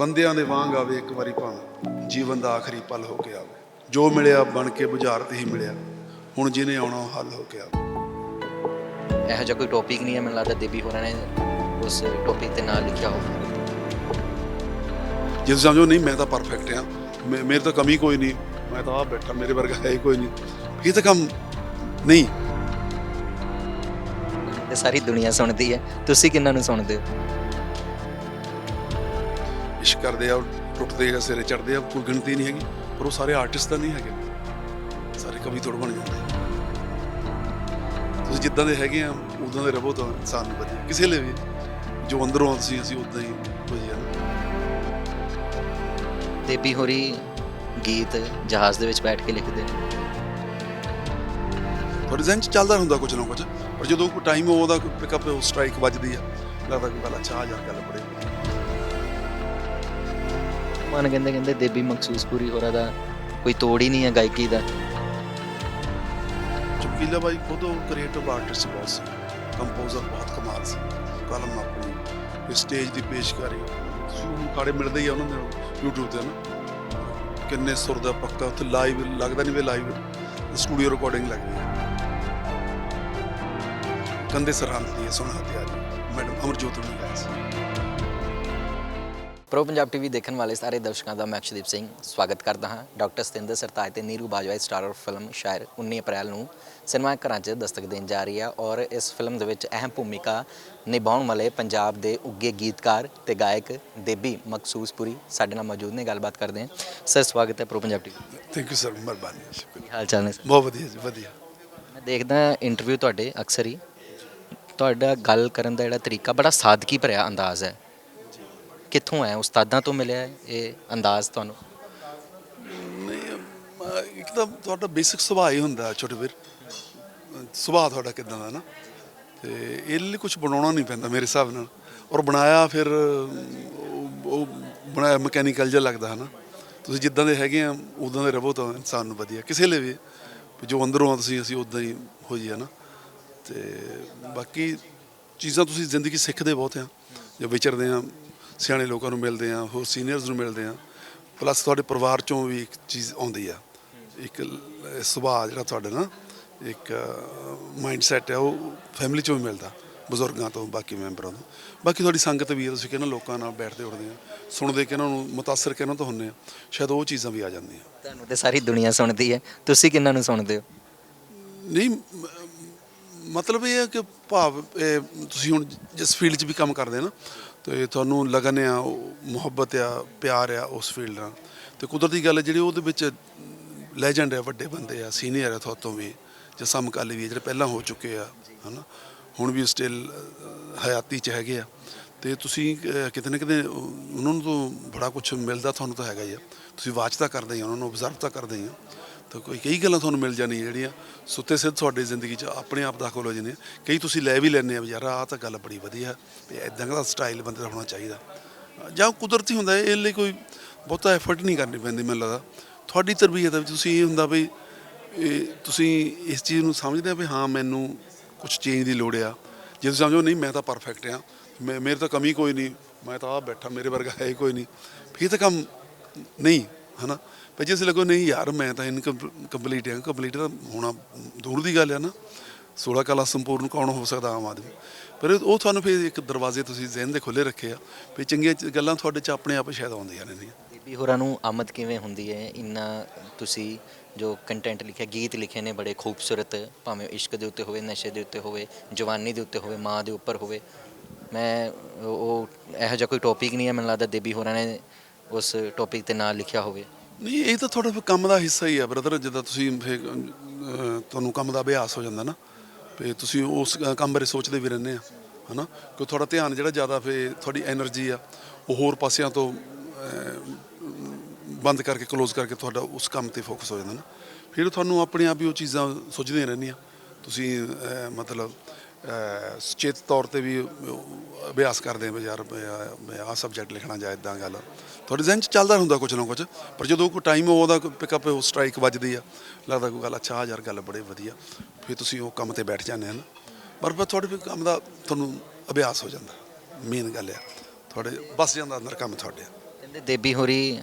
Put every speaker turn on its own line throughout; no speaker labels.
ਬੰਦਿਆਂ ਦੇ ਵਾਂਗ ਆਵੇ ਇੱਕ ਵਾਰੀ ਭਾਵੇਂ ਜੀਵਨ ਦਾ ਆਖਰੀ ਪਲ ਹੋ ਕੇ ਆਵੇ। ਜੋ ਮਿਲਿਆ ਬਣ ਕੇ ਬੁਝਾਰਤ ਹੀ ਮਿਲਿਆ। ਹੁਣ ਜਿਹਨੇ ਆਉਣਾ ਹੱਲ ਹੋ ਕੇ ਆਵੇ।
ਇਹੋ ਜਿਹਾ ਕੋਈ ਟੌਪਿਕ ਨਹੀਂ ਹੈ ਮੈਨੂੰ ਲੱਗਦਾ ਦੇਬੀ ਹੋਰਾਂ ਨੇ ਉਸ ਟੌਪਿਕ ਤੇ ਨਾਂ ਲਿਖਿਆ ਹੋਵੇ
ਜੇ ਤੁਸੀਂ ਸਮਝੋ ਨਹੀਂ ਮੈਂ ਤਾਂ ਪਰਫੈਕਟ ਆ ਮੇ- ਮੇਰੇ ਤਾਂ ਕਮੀ ਕੋਈ ਨਹੀਂ। ਮੈਂ ਤਾਂ ਆ ਬੈਠਾ ਮੇਰੇ ਵਰਗਾ ਹੈ ਹੀ ਕੋਈ ਨਹੀਂ। ਇਹ ਤਾਂ ਕੰਮ ਨਹੀਂ।
ਤੇ ਸਾਰੀ ਦੁਨੀਆ ਸੁਣਦੀ ਹੈ। ਤੁਸੀਂ ਕਿੰਨਾਂ ਨੂੰ ਸੁਣਦੇ ਹੋ?
ਇਸ਼ਕ ਕਰਦੇ ਆ ਟੁੱਟਦੇ ਆ ਸਿਰੇ ਚੜਦੇ ਆ ਕੋਈ ਗਿਣਤੀ ਨਹੀਂ ਹੈਗੀ ਪਰ ਉਹ ਸਾਰੇ ਆਰਟਿਸਟ ਤਾਂ ਨਹੀਂ ਹੈਗੇ। ਸਾਰੇ ਕਵੀ ਥੋੜ ਬਣ ਜਾਂਦੇ। ਤੁਸੀਂ ਜਿੱਦਾਂ ਦੇ ਹੈਗੇ ਆ ਉਦਾਂ ਦੇ ਰਹੋ ਤਾਂ ਇਨਸਾਨ ਨੂੰ ਵਧੀਆ। ਕਿਸੇ ਲਈ ਵੀ ਜੋ ਅੰਦਰੋਂ ਅਸੀਂ ਅਸੀਂ ਉਦਾਂ ਹੀ ਹੋਈ ਆ
ਦੇਬੀ ਹੋਰੀ ਗੀਤ ਜਹਾਜ਼ ਦੇ ਵਿੱਚ ਬੈਠ ਕੇ ਲਿਖਦੇ ਨੇ।
'ਚ ਚੱਲਦਾ ਹੁੰਦਾ ਕੁਝ ਨਾ ਕੁਝ ਪਰ ਜਦੋਂ ਕੋਈ ਟਾਈਮ ਉਹਦਾ ਪਿਕਅਪ ਉਹ ਸਟ੍ਰਾਈਕ ਵੱਜਦੀ ਆ। ਲੱਗਦਾ ਕਿ ਅੱਛਾ ਆ ਜਾ ਗੱਲ ਬੜੇ।
ਮਨ ਕਹਿੰਦੇ ਕਹਿੰਦੇ ਦੇਬੀ ਮਖਸੂਸ ਪੂਰੀ ਹੋਰਾਂ ਦਾ, ਕੋਈ ਤੋੜ ਹੀ ਨਹੀਂ ਹੈ ਗਾਇਕੀ ਦਾ।
ਚੁਕੀਲਾ ਬਾਈ ਖੁਦ ਉਹ ਕ੍ਰੀਏਟਿਵ ਆਰਟਿਸਟ ਬਹੁਤ ਸੀ ਕੰਪੋਜ਼ਰ ਬਹੁਤ ਕਮਾਲ ਸੀ। ਕਲਮ ਆਪਣੀ ਸਟੇਜ ਦੀ ਪੇਸ਼ਕਾਰੀ ਤੁਸੀਂ ਕਾੜੇ ਮਿਲਦੇ ਹੀ ਆ ਉਹਨਾਂ ਦੇ YouTube ਤੇ ਨਾ। ਕਿੰਨੇ ਸੁਰ ਦਾ ਪੱਕਾ, ਉੱਥੇ ਲਾਈਵ ਲੱਗਦਾ ਨਹੀਂ ਵੀ ਲਾਈਵ ਸਟੂਡੀਓ ਰਿਕਾਰਡਿੰਗ ਲੱਗਦੀ ਹੈ। ਕੰਦੇ ਸਰਹੰਦ ਦੀ ਹੈ ਸੁਣਾ ਤਿਆਰੀ ਮੈਡਮ ਅਮਰਜੋਤ ਨੂੰ ਗਾਇਆ ਸੀ।
ਪ੍ਰੋ ਪੰਜਾਬ ਟੀਵੀ ਦੇਖਣ ਵਾਲੇ ਸਾਰੇ ਦਰਸ਼ਕਾਂ ਦਾ ਮੈਂ ਅਕਸ਼ਦੀਪ ਸਿੰਘ ਸਵਾਗਤ ਕਰਦਾ ਹਾਂ। ਡਾਕਟਰ ਸਤਿੰਦਰ ਸਰਤਾਜ ਤੇ ਨੀਰੂ ਬਾਜਵਾ ਸਟਾਰਰ ਫਿਲਮ ਸ਼ਾਇਰ 19 ਅਪ੍ਰੈਲ ਨੂੰ ਸਿਨੇਮਾ ਘਰਾਂ 'ਚ ਦਸਤਕ ਦੇਣ ਜਾ ਰਹੀ ਹੈ ਔਰ ਇਸ ਫਿਲਮ ਦੇ ਵਿੱਚ ਅਹਿਮ ਭੂਮਿਕਾ ਨਿਭਾਉਣ ਵਾਲੇ ਪੰਜਾਬ ਦੇ ਉੱਗੇ ਗੀਤਕਾਰ ਤੇ ਗਾਇਕ ਦੇਬੀ ਮਕਸੂਸਪੁਰੀ ਸਾਡੇ ਨਾਲ ਮੌਜੂਦ ਨੇ। ਗੱਲਬਾਤ ਕਰਦੇ ਹਾਂ। ਸਰ ਸਵਾਗਤ ਹੈ Pro Punjab TV
thank you sir ਮਿਹਰਬਾਨੀ ਸ਼ੁਕਰੀਆ।
ਹਾਲ ਚਾਲ ਨੇ ਸਰ?
ਬਹੁਤ ਵਧੀਆ ਜੀ ਵਧੀਆ।
ਮੈਂ ਦੇਖਦਾ ਇੰਟਰਵਿਊ ਤੁਹਾਡੇ ਅਕਸਰ ਹੀ। ਤੁਹਾਡਾ ਗੱਲ ਕਰਨ ਦਾ ਜਿਹੜਾ ਤਰੀਕਾ ਬੜਾ ਸਾਦਗੀ ਭਰਿਆ ਅੰਦਾਜ਼ ਹੈ। ਕਿੱਥੋਂ ਹੈ? ਉਸਤਾਦਾਂ ਤੋਂ ਮਿਲਿਆ ਹੈ ਇਹ ਅੰਦਾਜ਼ ਤੁਹਾਨੂੰ?
ਨਹੀਂ ਅਮ, ਇੱਕ ਤਾਂ ਤੁਹਾਡਾ ਬੇਸਿਕ ਸੁਭਾਅ ਹੀ ਹੁੰਦਾ ਛੋਟੇ ਵੀਰ। ਸੁਭਾਅ ਤੁਹਾਡਾ ਕਿਦਾਂ ਦਾ ਨਾ? ਤੇ ਇਹ ਲਈ ਕੁਝ ਬਣਾਉਣਾ ਨਹੀਂ ਪੈਂਦਾ ਮੇਰੇ ਹਿਸਾਬ ਨਾਲ। ਔਰ ਬਣਾਇਆ ਫਿਰ ਉਹ- ਉਹ ਬਣਾਇਆ ਮਕੈਨੀਕਲ ਜਿਹਾ ਲੱਗਦਾ ਹੈ ਨਾ ਤੁਸੀਂ ਜਿੱਦਾਂ ਦੇ ਹੈਗੇ ਆ ਉਦਾਂ ਦੇ ਰਹੋ ਤਾਂ ਇਨਸਾਨ ਨੂੰ ਵਧੀਆ। ਕਿਸੇ ਲਈ ਵੀ ਵੀ ਜੋ ਅੰਦਰੋਂ ਆ ਤੁਸੀਂ ਅਸੀਂ ਉਦਾਂ ਹੀ ਹੋਈ ਆ ਨਾ ਤੇ ਬਾਕੀ ਚੀਜ਼ਾਂ ਤੁਸੀਂ ਜ਼ਿੰਦਗੀ ਸਿੱਖਦੇ ਬਹੁਤ ਆ ਜੇ ਵਿਚਰਦੇ ਆ। ਸਿਆਣੇ ਲੋਕਾਂ ਨੂੰ ਮਿਲਦੇ ਆ ਹੋਰ ਸੀਨੀਅਰਸ ਨੂੰ ਮਿਲਦੇ ਆ ਪਲੱਸ ਤੁਹਾਡੇ ਪਰਿਵਾਰ ਚੋਂ ਵੀ ਇੱਕ ਚੀਜ਼ ਆਉਂਦੀ ਆ। ਇੱਕ ਸੁਭਾਅ ਜਿਹੜਾ ਤੁਹਾਡਾ ਨਾ ਇੱਕ ਮਾਈਂਡ ਸੈਟ ਹੈ ਉਹ ਫੈਮਿਲੀ ਚੋਂ ਵੀ ਮਿਲਦਾ ਬਜ਼ੁਰਗਾਂ ਤੋਂ ਬਾਕੀ ਮੈਂਬਰਾਂ ਤੋਂ। ਬਾਕੀ ਤੁਹਾਡੀ ਸੰਗਤ ਵੀ ਹੈ ਤੁਸੀਂ ਕਹਿੰਦੇ ਲੋਕਾਂ ਨਾਲ ਬੈਠਦੇ ਉੱਠਦੇ ਆ ਸੁਣਦੇ ਕਿ ਇਹਨਾਂ ਨੂੰ ਮੁਤਾਸਰ ਕਿਹਨਾਂ ਤੋਂ ਹੁੰਨੇ ਆ ਸ਼ਾਇਦ ਉਹ ਚੀਜ਼ਾਂ ਵੀ ਆ ਜਾਂਦੀਆਂ।
ਤੁਹਾਨੂੰ ਤੇ ਸਾਰੀ ਦੁਨੀਆ ਸੁਣਦੀ ਹੈ ਤੁਸੀਂ ਕਿੰਨਾਂ ਨੂੰ ਸੁਣਦੇ ਹੋ?
ਨਹੀਂ ਮਤਲਬ ਇਹ ਹੈ ਕਿ ਭਾਵ ਤੁਸੀਂ ਹੁਣ ਜਿਸ ਫੀਲਡ 'ਚ ਵੀ ਕੰਮ ਕਰਦੇ ਨਾ ਤੇ ਤੁਹਾਨੂੰ ਲਗਨ ਆ, ਉਹ ਮੁਹੱਬਤ ਆ, ਪਿਆਰ ਆ ਉਸ ਫੀਲਡ ਨਾਲ। ਤੇ ਕੁਦਰਤੀ ਗੱਲ ਹੈ, ਜਿਹੜੀ ਉਹਦੇ ਵਿੱਚ ਲੈਜੈਂਡ ਆ, ਵੱਡੇ ਬੰਦੇ ਆ ਸੀਨੀਅਰ ਆ ਤੁਹਾਡੇ ਤੋਂ ਵੀ, ਜਾਂ ਸਮਕਾਲੀ ਵੀ ਜਿਹੜੇ ਪਹਿਲਾਂ ਹੋ ਚੁੱਕੇ ਆ, ਹਨਾ? ਹੁਣ ਵੀ ਸਟਿਲ ਹਯਾਤੀ 'ਚ ਹੈਗੇ ਆ। ਤੇ ਤੁਸੀਂ ਕਿਤੇ ਨਾ ਕਿਤੇ ਉਹਨਾਂ ਨੂੰ ਤੋਂ ਬੜਾ ਕੁਝ ਮਿਲਦਾ, ਤੁਹਾਨੂੰ ਤਾਂ ਹੈਗਾ ਹੀ ਆ। ਤੁਸੀਂ ਵਾਚ ਤਾਂ ਕਰਦੇ ਹੀ ਉਹਨਾਂ ਨੂੰ ਆਬਜ਼ਰਵ ਤਾਂ ਕਰਦੇ ਹੀ ਆ। ਤਾਂ ਕੋਈ ਕਈ ਗੱਲਾਂ ਤੁਹਾਨੂੰ ਮਿਲ ਜਾਣੀਆਂ ਜਿਹੜੀਆਂ ਸੁੱਤੇ ਸਿੱਧ ਤੁਹਾਡੀ ਜ਼ਿੰਦਗੀ 'ਚ ਆਪਣੇ ਆਪ ਦਾਖਲ ਹੋ ਜਾਂਦੀਆਂ। ਕਈ ਤੁਸੀਂ ਲੈ ਵੀ ਲੈਂਦੇ ਆ ਵੀ ਯਾਰ ਆਹ ਤਾਂ ਗੱਲ ਬੜੀ ਵਧੀਆ ਵੀ ਇਦਾਂ ਦਾ ਸਟਾਈਲ ਬੰਦੇ ਦਾ ਹੋਣਾ ਚਾਹੀਦਾ। ਜਾਂ ਕੁਦਰਤੀ ਹੁੰਦਾ ਹੈ, ਇਹ ਲਈ ਕੋਈ ਬਹੁਤਾ ਐਫਰਟ ਨਹੀਂ ਕਰਨੀ ਪੈਂਦੀ ਮੈਨੂੰ ਲੱਗਦਾ। ਤੁਹਾਡੀ ਤਰਬੀਅਤ ਵਿੱਚ ਤੁਸੀਂ ਇਹ ਹੁੰਦਾ ਵੀ ਇਹ ਤੁਸੀਂ ਇਸ ਚੀਜ਼ ਨੂੰ ਸਮਝਦੇ ਆ ਵੀ ਹਾਂ ਮੈਨੂੰ ਕੁਝ ਚੇਂਜ ਦੀ ਲੋੜ ਆ। ਜੇ ਤੁਸੀਂ ਸਮਝੋ ਨਹੀਂ ਮੈਂ ਤਾਂ ਪਰਫੈਕਟ ਆ। ਮੈਂ ਮੇਰੇ ਤਾਂ ਕਮੀ ਕੋਈ ਨਹੀਂ। ਮੈਂ ਤਾਂ ਆ ਬੈਠਾ ਮੇਰੇ ਵਰਗਾ ਹੈ ਹੀ ਕੋਈ ਨਹੀਂ। ਫਿਰ ਤਾਂ ਕੰਮ ਨਹੀਂ। ਹਨਾ? ਪਰ ਜੇ ਲੱਗੋ ਨਹੀਂ ਯਾਰ, ਮੈਂ ਤਾਂ ਇਨਕੰਪਲੀਟ ਹਾਂ ਕੰਪਲੀਟ ਤਾਂ ਹੋਣਾ ਦੂਰ ਦੀ ਗੱਲ ਹੈ ਨਾ। 16 ਕਲਾ ਸੰਪੂਰਨ ਕੌਣ ਹੋ ਸਕਦਾ ਆਮ ਆਦਮੀ? ਪਰ ਉਹ ਤੁਹਾਨੂੰ ਫਿਰ ਇੱਕ ਦਰਵਾਜ਼ੇ ਤੁਸੀਂ ਜ਼ਿਹਨ ਦੇ ਖੁੱਲੇ ਰੱਖੇ ਆ ਵੀ ਚੰਗੀਆਂ ਗੱਲਾਂ ਤੁਹਾਡੇ ਚ ਆਪਣੇ ਆਪ ਸ਼ਾਇਦ ਆਉਂਦੀਆਂ ਰਹਿੰਦੀਆਂ
ਬੀਬੀ ਹੋਰਾਂ ਨੂੰ ਆਮਦ ਕਿਵੇਂ ਹੁੰਦੀ ਹੈ? ਇੰਨਾ ਤੁਸੀਂ ਜੋ ਕੰਟੈਂਟ ਲਿਖਿਆ, ਗੀਤ ਲਿਖੇ ਨੇ ਬੜੇ ਖੂਬਸੂਰਤ, ਭਾਵੇਂ ਇਸ਼ਕ ਦੇ ਉੱਤੇ ਹੋਵੇ, ਨਸ਼ੇ ਦੇ ਉੱਤੇ ਹੋਵੇ, ਜਵਾਨੀ ਦੇ ਉੱਤੇ ਹੋਵੇ, ਮਾਂ ਦੇ ਉੱਪਰ ਹੋਵੇ। ਮੈਂ ਉਹ ਉਹ ਇਹੋ ਜਿਹਾ ਕੋਈ ਟੌਪਿਕ ਨਹੀਂ ਹੈ, ਮੈਨੂੰ ਲੱਗਦਾ ਦੇਬੀ ਹੋਰਾਂ ਨੇ ਉਸ ਟੌਪਿਕ ਤੇ ਨਾਂ ਲਿਖਿਆ ਹੋਵੇ?
ਨਹੀਂ ਇਹ ਤਾਂ ਤੁਹਾਡਾ ਕੰਮ ਦਾ ਹਿੱਸਾ ਹੀ ਆ ਬ੍ਰਦਰ ਜਦੋਂ ਤੁਸੀਂ ਫਿਰ, ਤੁਹਾਨੂੰ ਕੰਮ ਦਾ ਅਭਿਆਸ ਹੋ ਜਾਂਦਾ ਨਾ ਤੇ ਤੁਸੀਂ ਉਸ ਕੰਮ ਬਾਰੇ ਸੋਚਦੇ ਵੀ ਰਹਿੰਦੇ ਆ ਹਨਾ? ਕਿ ਤੁਹਾਡਾ ਧਿਆਨ ਜਿਹੜਾ ਜ਼ਿਆਦਾ ਫੇ ਤੁਹਾਡੀ એનર્ਜੀ ਆ ਉਹ ਹੋਰ ਪਾਸਿਆਂ ਤੋਂ ਬੰਦ ਕਰਕੇ ਕਲੋਜ਼ ਕਰਕੇ ਤੁਹਾਡਾ ਉਸ ਕੰਮ ਤੇ ਫੋਕਸ ਹੋ ਜਾਂਦਾ ਨਾ। ਫਿਰ ਤੁਹਾਨੂੰ ਆਪਣੇ ਆਪ ਹੀ ਉਹ ਚੀਜ਼ਾਂ ਸੋਚਦੀਆਂ ਰਹਿੰਦੀਆਂ। ਤੁਸੀਂ ਮਤਲਬ ਸੁਚੇਤ ਤੌਰ ਤੇ ਵੀ ਅਭਿਆਸ ਕਰਦੇ ਆ ਵੀ ਯਾਰ ਮੈਂ ਆਹ ਸਬਜੈਕਟ ਲਿਖਣਾ ਜਾਂ ਇਦਾਂ ਗੱਲ। ਤੁਹਾਡੇ ਜ਼ਿਹਨ 'ਚ ਚੱਲਦਾ ਹੁੰਦਾ ਕੁਝ ਨਾ ਕੁਝ ਪਰ ਜਦੋਂ ਕੋਈ ਟਾਈਮ ਉਹਦਾ ਪਿਕਅਪ ਉਹ ਸਟ੍ਰਾਈਕ ਵੱਜਦੀ ਆ। ਲੱਗਦਾ ਕੋਈ ਗੱਲ, ਅੱਛਾ ਯਾਰ ਗੱਲ ਬੜੇ ਵਧੀਆ। ਫਿਰ ਤੁਸੀਂ ਉਹ ਕੰਮ ਤੇ ਬੈਠ ਜਾਂਦੇ ਆ ਨਾ। ਪਰ ਫਿਰ ਤੁਹਾਡੇ ਕੰਮ ਦਾ ਤੁਹਾਨੂੰ ਅਭਿਆਸ ਹੋ ਜਾਂਦਾ। ਮੇਨ ਗੱਲ ਆ। ਤੁਹਾਡੇ ਬਸ ਜਾਂਦਾ ਅੰਦਰ ਕੰਮ ਤੁਹਾਡੇ।
ਕਹਿੰਦੇ ਦੇਬੀ ਹੋਰੀ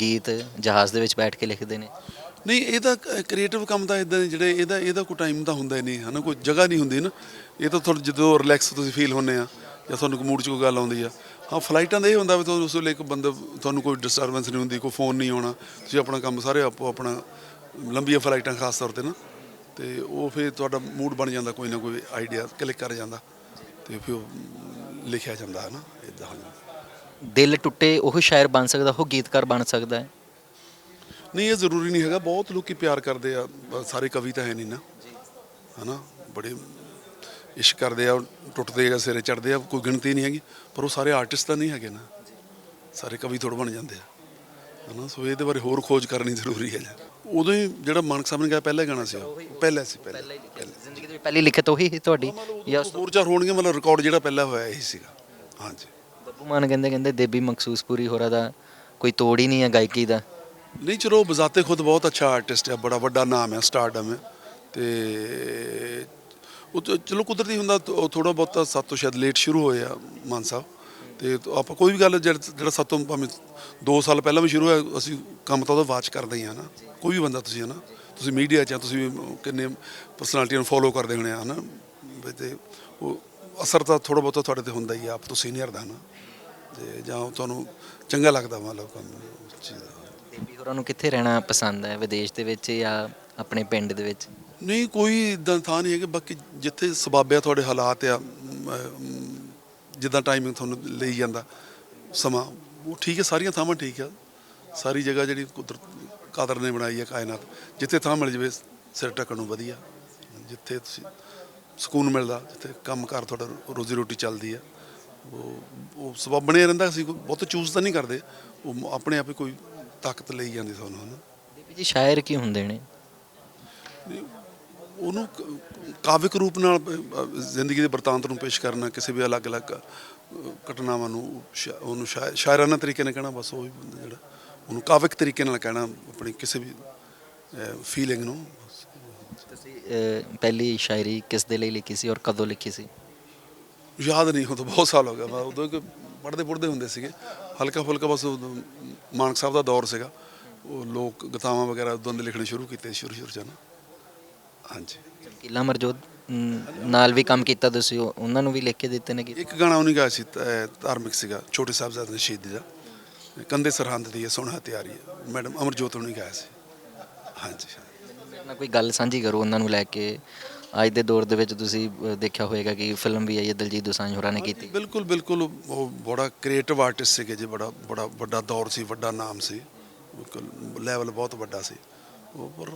ਗੀਤ ਜਹਾਜ਼ ਦੇ ਵਿੱਚ ਬੈਠ ਕੇ ਲਿਖਦੇ ਨੇ।
ਨਹੀਂ ਇਹਦਾ ਕ੍ਰੀਏਟਿਵ ਕੰਮ ਤਾਂ ਇਦਾਂ ਜਿਹੜੇ ਇਹਦਾ ਇਹਦਾ ਕੋਈ ਟਾਈਮ ਤਾਂ ਹੁੰਦਾ ਹੀ ਨਹੀਂ, ਹਨਾ? ਕੋਈ ਜਗ੍ਹਾ ਨਹੀਂ ਹੁੰਦੀ ਨਾ। ਇਹ ਤਾਂ ਤੁਹਾਨੂੰ ਜਦੋਂ ਰਿਲੈਕਸ ਤੁਸੀਂ ਫੀਲ ਹੁੰਨੇ ਆ, ਜਾਂ ਤੁਹਾਨੂੰ ਕੋਈ ਮੂਡ 'ਚ ਕੋਈ ਗੱਲ ਆਉਂਦੀ ਆ। ਹਾਂ ਫਲਾਈਟਾਂ ਦਾ ਇਹ ਹੁੰਦਾ ਵੀ ਤੁਹਾਨੂੰ ਉਸ ਵੇਲੇ ਇੱਕ ਬੰਦਾ, ਤੁਹਾਨੂੰ ਕੋਈ ਡਿਸਟਰਬੈਂਸ ਨਹੀਂ ਹੁੰਦੀ, ਕੋਈ ਫੋਨ ਨਹੀਂ ਆਉਣਾ। ਤੁਸੀਂ ਆਪਣਾ ਕੰਮ ਸਾਰੇ ਆਪੋ ਆਪਣਾ, ਲੰਬੀਆਂ ਫਲਾਈਟਾਂ ਖਾਸ ਤੌਰ ਤੇ ਨਾ। ਤੇ ਉਹ ਫਿਰ ਤੁਹਾਡਾ ਮੂਡ ਬਣ ਜਾਂਦਾ, ਕੋਈ ਨਾ ਕੋਈ ਆਈਡੀਆ ਕਲਿੱਕ ਕਰ ਜਾਂਦਾ, ਤੇ ਫਿਰ ਉਹ ਲਿਖਿਆ ਜਾਂਦਾ ਹੈ ਨਾ ਇਦਾਂ ਹੁੰਦਾ।
ਦਿਲ ਟੁੱਟੇ ਉਹ ਸ਼ਾਇਰ ਬਣ ਸਕਦਾ, ਉਹ ਗੀਤਕਾਰ ਬਣ ਸਕਦਾ ਹੈ।
ਨਹੀਂ ਇਹ ਜ਼ਰੂਰੀ ਨਹੀਂ ਹੈਗਾ। ਬਹੁਤ ਲੋਕੀ ਪਿਆਰ ਕਰਦੇ ਆ। ਸਾਰੇ ਕਵੀ ਤਾਂ ਹੈ ਨਹੀਂ ਨਾ। ਹਨਾ? ਬੜੇ ਇਸ਼ਕ ਕਰਦੇ ਆ ਟੁੱਟਦੇ ਆ ਸਿਰੇ ਚੜਦੇ ਆ ਕੋਈ ਗਿਣਤੀ ਨਹੀਂ ਹੈਗੀ। ਪਰ ਉਹ ਸਾਰੇ ਆਰਟਿਸਟ ਤਾਂ ਨਹੀਂ ਹੈਗੇ ਨਾ। ਸਾਰੇ ਕਵੀ ਥੋੜਾ ਬਣ ਜਾਂਦੇ ਆ। ਹਨਾ? ਸੋ ਇਹਦੇ ਬਾਰੇ ਹੋਰ ਖੋਜ ਕਰਨੀ ਜ਼ਰੂਰੀ ਹੈ। ਜੀ ਉਦੋਂ ਹੀ ਜਿਹੜਾ ਮਾਨਕ ਸਾਹਿਬ ਨੇ ਗਾਇਆ ਪਹਿਲਾ ਗਾਣਾ ਸੀ ਉਹ। ਪਹਿਲਾ ਸੀ ਪਹਿਲਾ।
ਜ਼ਿੰਦਗੀ ਦੇ ਵਿੱਚ ਪਹਿਲੀ ਲਿਖਤ ਉਹੀ ਸੀ ਤੁਹਾਡੀ? ਜਾਂ ਉਸ ਤੋਂ
ਹੋਰ ਚਾਰ ਹੋਣਗੇ ਮਤਲਬ ਰਿਕਾਰਡ ਜਿਹੜਾ ਪਹਿਲਾ ਹੋਇਆ ਇਹੀ ਸੀਗਾ। ਹਾਂਜੀ।
ਬੱਬੂ ਮਾਨ ਕਹਿੰਦੇ ਕਹਿੰਦੇ ਦੇਬੀ ਮਖਸੂਸਪੁਰੀ ਹੋਰਾਂ ਦਾ ਕੋਈ ਤੋੜ ਹੀ ਨਹੀਂ ਹੈ ਗਾਇਕੀ ਦਾ।
ਨਹੀਂ ਚਲੋ ਬਜ਼ਾਤੇ ਖੁਦ ਬਹੁਤ ਅੱਛਾ ਆਰਟਿਸਟ ਹੈ ਬੜਾ ਵੱਡਾ ਨਾਮ ਹੈ ਸਟਾਰਡਮ ਹੈ ਤੇ ਉਹ ਤਾਂ ਚਲੋ ਕੁਦਰਤੀ ਹੁੰਦਾ ਉਹ ਥੋੜਾ ਬਹੁਤਾ ਸੱਤ ਤੋਂ ਸ਼ਾਇਦ ਲੇਟ ਸ਼ੁਰੂ ਹੋਏ ਆ ਮਾਨ ਸਾਹਿਬ। ਤੇ ਤ- ਆਪਾਂ ਕੋਈ ਵੀ ਗੱਲ ਜਿਹੜਾ ਜਿਹੜਾ ਸੱਤ ਤੋਂ ਭਾਵੇਂ 2 ਸਾਲ ਪਹਿਲਾਂ ਵੀ ਸ਼ੁਰੂ ਹੋਇਆ ਅਸੀਂ ਕੰਮ ਤਾਂ ਉਹਦਾ ਵਾਚ ਕਰਦੇ ਹੀ ਆ ਨਾ। ਕੋਈ ਵੀ ਬੰਦਾ ਤੁਸੀਂ ਹੈ ਨਾ ਤੁਸੀਂ ਮੀਡੀਆ 'ਚ ਆ, ਤੁਸੀਂ ਕਿੰਨੇ ਪਰਸਨੈਲਿਟੀਆਂ ਨੂੰ ਫੋਲੋ ਕਰਦੇ ਹੋਣੇ ਆ ਹਨਾ। ਵੀ ਤੇ ਉਹ ਅਸਰ ਤਾਂ ਥੋੜਾ ਬਹੁਤਾ ਤੁਹਾਡੇ ਤੇ ਹੁੰਦਾ ਹੀ ਆ ਆਪ ਤੋਂ ਸੀਨੀਅਰ ਦਾ ਨਾ ਤੇ ਜਾਂ ਤੁਹਾਨੂੰ ਚੰਗਾ ਲੱਗਦਾ ਮਤਲਬ ਕੰਮ ਉਸ ਚੀਜ਼ ਦਾ।
ਹੋਰਾਂ ਨੂੰ ਕਿੱਥੇ ਰਹਿਣਾ ਪਸੰਦ ਹੈ? ਵਿਦੇਸ਼ ਦੇ ਵਿੱਚ ਜਾਂ ਆਪਣੇ ਪਿੰਡ ਦੇ ਵਿੱਚ?
ਨਹੀਂ, ਕੋਈ ਇਦਾਂ ਥਾਂ ਨਹੀਂ ਹੈ ਕਿ ਬਾਕੀ ਜਿੱਥੇ ਸਬਾਬਿਆ ਤੁਹਾਡੇ ਹਾਲਾਤ ਆ ਜਿੱਦਾਂ ਟਾਈਮਿੰਗ ਤੁਹਾਨੂੰ ਲਈ ਜਾਂਦਾ, ਸਮਾਂ, ਉਹ ਠੀਕ ਹੈ, ਸਾਰੀਆਂ ਥਾਵਾਂ ਠੀਕ ਆ। ਸਾਰੀ ਜਗ੍ਹਾ ਜਿਹੜੀ ਕੁਦਰਤ, ਕਾਦਰ ਨੇ ਬਣਾਈ ਹੈ ਕਾਇਨਾਤ। ਜਿੱਥੇ ਥਾਂ ਮਿਲ ਜਵੇ, ਸਿਰ ਢੱਕਣ ਨੂੰ ਵਧੀਆ। ਜਿੱਥੇ ਤੁਸੀਂ ਸਕੂਨ ਮਿਲਦਾ, ਜਿੱਥੇ ਕੰਮਕਾਰ ਤੁਹਾਡਾ ਰੋਜ਼ੀ ਰੋਟੀ ਚੱਲਦੀ ਆ। ਉਹ ਉਹ ਸਬਬ ਬਣਿਆ ਰਹਿੰਦਾ ਅਸੀਂ ਬਹੁਤ ਚੂਜ਼ ਤਾਂ ਨਹੀਂ ਕਰਦੇ। ਉਹ ਆਪਣੇ ਆਪ ਹੀ ਕੋਈ ਤਾਕਤ ਲਈ ਜਾਂਦੀ ਤੁਹਾਨੂੰ ਹਨਾ?
ਦੇਬੀ ਜੀ ਸ਼ਾਇਰ ਕੀ ਹੁੰਦੇ ਨੇ?
ਉਹਨੂੰ ਕਾਵਿਕ ਰੂਪ ਨਾਲ ਜ਼ਿੰਦਗੀ ਦੇ ਵਰਤਾਂਤ ਨੂੰ ਪੇਸ਼ ਕਰਨਾ ਕਿਸੇ ਵੀ ਅਲੱਗ-ਅਲੱਗ ਘਟਨਾਵਾਂ ਨੂੰ ਉਹਨੂੰ ਸ਼ਾਇ- ਸ਼ਾਇਰਾਨਾ ਤਰੀਕੇ ਨਾਲ ਕਹਿਣਾ ਬਸ ਉਹ ਹੀ ਬੰਦਾ ਜਿਹੜਾ ਉਹਨੂੰ ਕਾਵਿਕ ਤਰੀਕੇ ਨਾਲ ਕਹਿਣਾ ਆਪਣੀ ਕਿਸੇ ਵੀ ਫੀਲਿੰਗ ਨੂੰ।
ਤੁਸੀਂ ਪਹਿਲੀ ਸ਼ਾਇਰੀ ਕਿਸ ਦੇ ਲਈ ਲਿਖੀ ਸੀ ਔਰ ਕਦੋਂ ਲਿਖੀ ਸੀ?
ਯਾਦ ਨਹੀਂ ਤਾਂ ਬਹੁਤ ਸਾਲ ਹੋ ਗਿਆ ਮੈਂ ਉਦੋਂ ਕਿ ਪੜ੍ਹਦੇ ਪੁੜਦੇ ਹੁੰਦੇ ਸੀਗੇ। ਹਲਕਾ ਫੁਲਕਾ ਬਸ ਮਾਨਕ ਸਾਹਿਬ ਦਾ ਦੌਰ ਸੀਗਾ। ਉਹ ਲੋਕ ਗਤਾਵਾਂ ਵਗੈਰਾ ਉਦੋਂ ਦੇ ਲਿਖਣੇ ਸ਼ੁਰੂ ਕੀਤੇ ਸ਼ੁਰੂ ਸ਼ੁਰੂ ਚ ਨਾ। ਹਾਂਜੀ।
ਕਿਲਾ ਮਰਜੋਤ ਨਾਲ ਵੀ ਕੰਮ ਕੀਤਾ ਤੁਸੀਂ ਉਹ- ਉਹਨਾਂ ਨੂੰ ਵੀ ਲਿਖ ਕੇ ਦਿੱਤੇ ਨੇ
ਇੱਕ ਗਾਣਾ ਉਹਨੇ ਗਾਇਆ ਸੀ ਅਹ ਧਾਰਮਿਕ ਸੀਗਾ ਛੋਟੇ ਸਾਹਿਬਜ਼ਾਦੇ ਨੇ ਸ਼ਹੀਦੀ ਦਾ। ਕੰਦੇ ਸਰਹੰਦ ਦੀ ਸੋਹਣਾ ਤਿਆਰੀ ਹੈ। ਮੈਡਮ ਅਮਰਜੋਤ ਨੇ ਗਾਇਆ ਸੀ। ਹਾਂਜੀ
ਨਾਲ ਕੋਈ ਗੱਲ ਸਾਂਝੀ ਕਰੋ ਉਹਨਾਂ ਨੂੰ ਲੈ ਕੇ ਅੱਜ ਦੇ ਦੌਰ ਦੇ ਵਿੱਚ ਤੁਸੀਂ ਦੇਖਿਆ ਹੋਵੇਗਾ ਕਿ ਫਿਲਮ ਵੀ ਆਈ ਹੈ ਦਲਜੀਤ ਦੋਸਾਂਝ ਹੋਰਾਂ ਨੇ ਕੀਤੀ।
ਬਿਲਕੁਲ ਬਿਲਕੁਲ। ਉਹ ਬੜਾ ਕ੍ਰੀਏਟਿਵ ਆਰਟਿਸਟ ਸੀਗੇ ਜੀ ਬੜਾ ਬੜਾ ਵੱਡਾ ਦੌਰ ਸੀ ਵੱਡਾ ਨਾਮ ਸੀ। ਬਿਲਕੁਲ ਲੈਵਲ ਬਹੁਤ ਵੱਡਾ ਸੀ। ਉਹ ਪਰ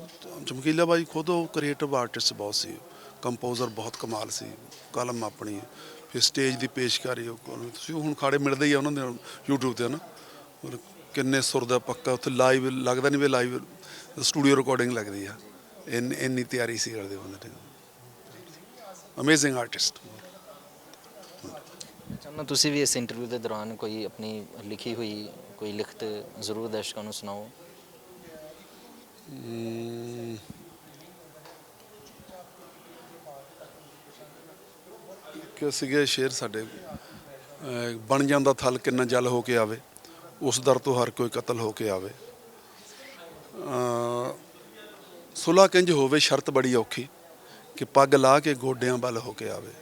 ਚਮਕੀਲਾ ਬਾਈ ਖੁਦ ਉਹ ਕ੍ਰੀਏਟਿਵ ਆਰਟਿਸਟ ਬਹੁਤ ਸੀ। ਕੰਪੋਜ਼ਰ ਬਹੁਤ ਕਮਾਲ ਸੀ। ਕਲਮ ਆਪਣੀ ਫਿਰ ਸਟੇਜ ਦੀ ਪੇਸ਼ਕਾਰੀ ਉਹ ਤੁਸੀਂ ਹੁਣ ਖਾੜੇ ਮਿਲਦੇ ਹੀ ਆ ਉਹਨਾਂ ਦੇ YouTube ਤੇ ਨਾ ਔਰ ਕਿੰਨੇ ਸੁਰ ਦਾ ਪੱਕਾ ਉੱਥੇ ਲਾਈਵ ਲੱਗਦਾ ਨਹੀਂ ਵੀ ਲਾਈਵ ਸਟੂਡੀਓ ਰਿਕਾਰਡਿੰਗ ਲੱਗਦੀ ਆ। ਇੰਨੀ ਇੰਨੀ ਤਿਆਰੀ ਸੀ ਕਰਦੇ ਬੰਦੇ ਨੇ ਅਮੇਜ਼ਿੰਗ ਆਰਟਿਸਟ
ਚਾਹੁੰਦਾ ਤੁਸੀਂ ਵੀ ਇਸ ਇੰਟਰਵਿਊ ਦੇ ਦੌਰਾਨ ਕੋਈ ਆਪਣੀ ਲਿਖੀ ਹੋਈ ਕੋਈ ਲਿਖਤ ਜ਼ਰੂਰ ਦਰਸ਼ਕਾਂ ਨੂੰ ਸੁਣਾਓ?
ਇੱਕ ਸੀਗੇ ਸ਼ੇਰ ਸਾਡੇ ਬਣ ਜਾਂਦਾ ਥਲ ਕਿੰਨਾ ਜਲ ਹੋ ਕੇ ਆਵੇ ਉਸ ਦਰ ਤੋਂ ਹਰ ਕੋਈ ਕਤਲ ਹੋ ਕੇ ਆਵੇ। ਸੁਲਾ ਕਿੰਜ ਹੋਵੇ ਸ਼ਰਤ ਬੜੀ ਔਖੀ। ਕਿ ਪੱਗ ਲਾ ਕੇ ਗੋਡਿਆਂ ਵੱਲ ਹੋ ਕੇ ਆਵੇ।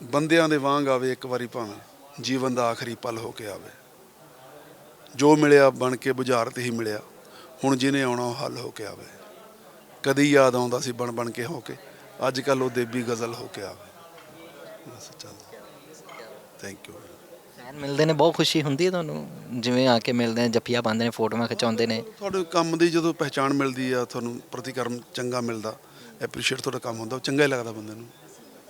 ਬੰਦਿਆਂ ਦੇ ਵਾਂਗ ਆਵੇ ਇੱਕ ਵਾਰੀ ਭਾਵੇਂ, ਜੀਵਨ ਦਾ ਆਖਰੀ ਪਲ ਹੋ ਕੇ ਆਵੇ। ਜੋ ਮਿਲਿਆ ਬਣ ਕੇ ਬੁਝਾਰਤ ਹੀ ਮਿਲਿਆ, ਹੁਣ ਜਿਹਨੇ ਆਉਣਾ ਉਹ ਹੱਲ ਹੋ ਕੇ ਆਵੇ। ਕਦੀ ਯਾਦ ਆਉਂਦਾ ਸੀ ਬਣ ਬਣ ਕੇ ਹੋ ਕੇ, ਅੱਜ ਕੱਲ ਉਹ ਦੇਬੀ ਗਜ਼ਲ ਹੋ ਕੇ ਆਵੇ। ਚੱਲ ਥੈਂਕ ਯੂ
ਫੈਨ ਮਿਲਦੇ ਨੇ ਬਹੁਤ ਖੁਸ਼ੀ ਹੁੰਦੀ ਹੈ ਤੁਹਾਨੂੰ ਜਿਵੇਂ ਆ ਕੇ ਮਿਲਦੇ ਨੇ ਜੱਫੀਆਂ ਪਾਉਂਦੇ ਨੇ ਫੋਟੋਆਂ ਖਿਚਾਉਂਦੇ ਨੇ।
ਤੁਹਾਡੇ ਕੰਮ ਦੀ ਜਦੋਂ ਪਹਿਚਾਣ ਮਿਲਦੀ ਆ ਤੁਹਾਨੂੰ ਪ੍ਰਤੀਕਰਮ ਚੰਗਾ ਮਿਲਦਾ ਐਪਰੀਸ਼ੀਏਟ ਤੁਹਾਡਾ ਕੰਮ ਹੁੰਦਾ ਉਹ ਚੰਗਾ ਹੀ ਲੱਗਦਾ ਬੰਦੇ ਨੂੰ।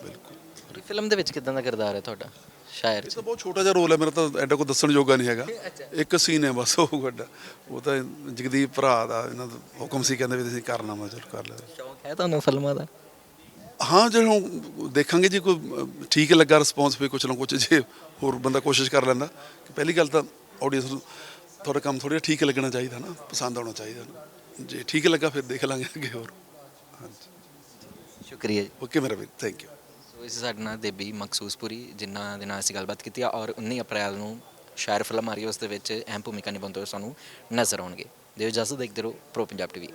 ਬਿਲਕੁਲ।
ਫਿਲਮ ਦੇ ਵਿੱਚ ਕਿਦਾਂ ਦਾ ਕਿਰਦਾਰ ਹੈ ਤੁਹਾਡਾ ਸ਼ਾਇਰ
ਇਹ ਤਾਂ ਬਹੁਤ ਛੋਟਾ ਜਿਹਾ ਰੋਲ ਹੈ ਮੇਰਾ ਤਾਂ ਐਡਾ ਕੋਈ ਦੱਸਣ ਜੋਗਾ ਨਹੀਂ ਹੈਗਾ। ਇੱਕ ਸੀਨ ਹੈ ਬਸ ਉਹ ਵੱਡਾ। ਉਹ ਤਾਂ ਜਗਦੀਪ ਭਰਾ ਦਾ ਇਹਨਾਂ ਦਾ ਹੁਕਮ ਸੀ ਕਹਿੰਦੇ ਵੀ ਤੁਸੀਂ ਕਰਨਾ ਮੈਂ ਚਲ ਕਰ ਲਿਆ
ਸ਼ੌਂਕ ਹੈ ਤੁਹਾਨੂੰ ਫਿਲਮਾਂ ਦਾ?
ਹਾਂ ਜੇ ਹੁਣ ਦੇਖਾਂਗੇ ਜੀ ਕੋਈ ਠੀਕ ਲੱਗਾ ਰਿਸਪੌਂਸ ਫੇ ਕੁਛ ਨਾ ਕੁਛ ਜੇ ਹੋਰ ਬੰਦਾ ਕੋਸ਼ਿਸ਼ ਕਰ ਲੈਂਦਾ। ਕਿ ਪਹਿਲੀ ਗੱਲ ਤਾਂ ਆਡੀਅנס ਨੂੰ ਤੁਹਾਡਾ ਕੰਮ ਥੋੜਾ ਠੀਕ ਲੱਗਣਾ ਚਾਹੀਦਾ ਨਾ ਪਸੰਦ ਆਉਣਾ ਚਾਹੀਦਾ। ਜੇ ਠੀਕ ਲੱਗਾ ਫਿਰ ਦੇਖ ਲਾਂਗੇ ਅੱਗੇ ਹੋਰ। ਹਾਂਜੀ।
ਸ਼ੁਕਰੀਆ ਜੀ।
ਓਕੇ ਮੇਰਾ ਵੀ ਥੈਂਕ ਯੂ
ਸੋ ਇਸ ਸਾਡੇ ਨਾਲ ਦੇਬੀ ਮਕਸੂਸਪੁਰੀ ਜਿਨ੍ਹਾਂ ਦੇ ਨਾਲ ਅਸੀਂ ਗੱਲਬਾਤ ਕੀਤੀ ਆ ਔਰ 19 ਅਪ੍ਰੈਲ ਨੂੰ ਸ਼ਾਇਰ ਫਿਲਮ ਆ ਰਹੀ ਉਸ ਦੇ ਵਿੱਚ ਅਹਿਮ ਭੂਮਿਕਾ ਨਿਭਾਉਂਦੇ ਹੋਏ ਸਾਨੂੰ ਨਜ਼ਰ ਆਉਣਗੇ। ਦਿਓ ਇਜਾਜ਼ਤ ਦੇਖਦੇ ਰਹੋ ਪ੍ਰੋ ਪੰਜਾਬ ਟੀਵੀ